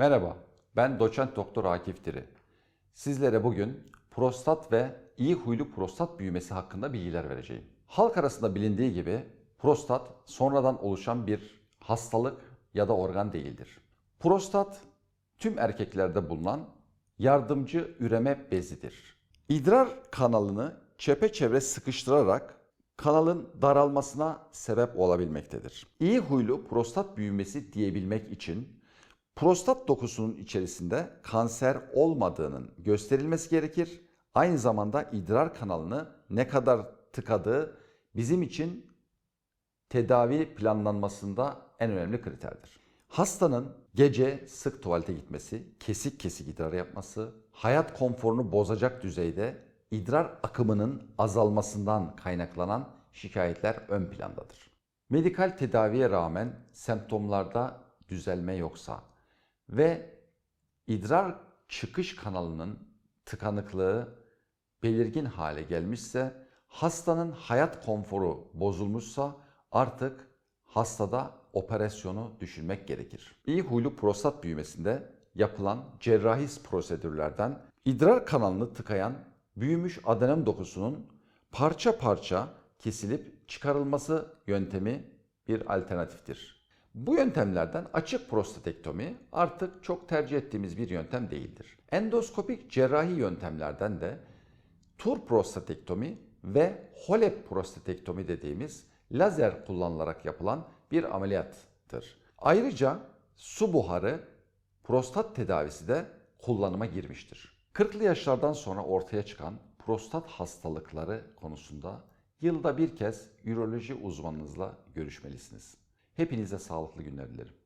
Merhaba, ben doçent doktor Akif Diri. Sizlere bugün prostat ve iyi huylu prostat büyümesi hakkında bilgiler vereceğim. Halk arasında bilindiği gibi prostat sonradan oluşan bir hastalık ya da organ değildir. Prostat tüm erkeklerde bulunan yardımcı üreme bezidir. İdrar kanalını çepeçevre sıkıştırarak kanalın daralmasına sebep olabilmektedir. İyi huylu prostat büyümesi diyebilmek için prostat dokusunun içerisinde kanser olmadığının gösterilmesi gerekir. Aynı zamanda idrar kanalını ne kadar tıkadığı bizim için tedavi planlanmasında en önemli kriterdir. Hastanın gece sık tuvalete gitmesi, kesik kesik idrar yapması, hayat konforunu bozacak düzeyde idrar akımının azalmasından kaynaklanan şikayetler ön plandadır. Medikal tedaviye rağmen semptomlarda düzelme yoksa ve idrar çıkış kanalının tıkanıklığı belirgin hale gelmişse, hastanın hayat konforu bozulmuşsa artık hastada operasyonu düşünmek gerekir. İyi huylu prostat büyümesinde yapılan cerrahi prosedürlerden idrar kanalını tıkayan büyümüş adenom dokusunun parça parça kesilip çıkarılması yöntemi bir alternatiftir. Bu yöntemlerden açık prostatektomi artık çok tercih ettiğimiz bir yöntem değildir. Endoskopik cerrahi yöntemlerden de tur prostatektomi ve holep prostatektomi dediğimiz lazer kullanılarak yapılan bir ameliyattır. Ayrıca su buharı prostat tedavisi de kullanıma girmiştir. 40'lı yaşlardan sonra ortaya çıkan prostat hastalıkları konusunda yılda bir kez üroloji uzmanınızla görüşmelisiniz. Hepinize sağlıklı günler dilerim.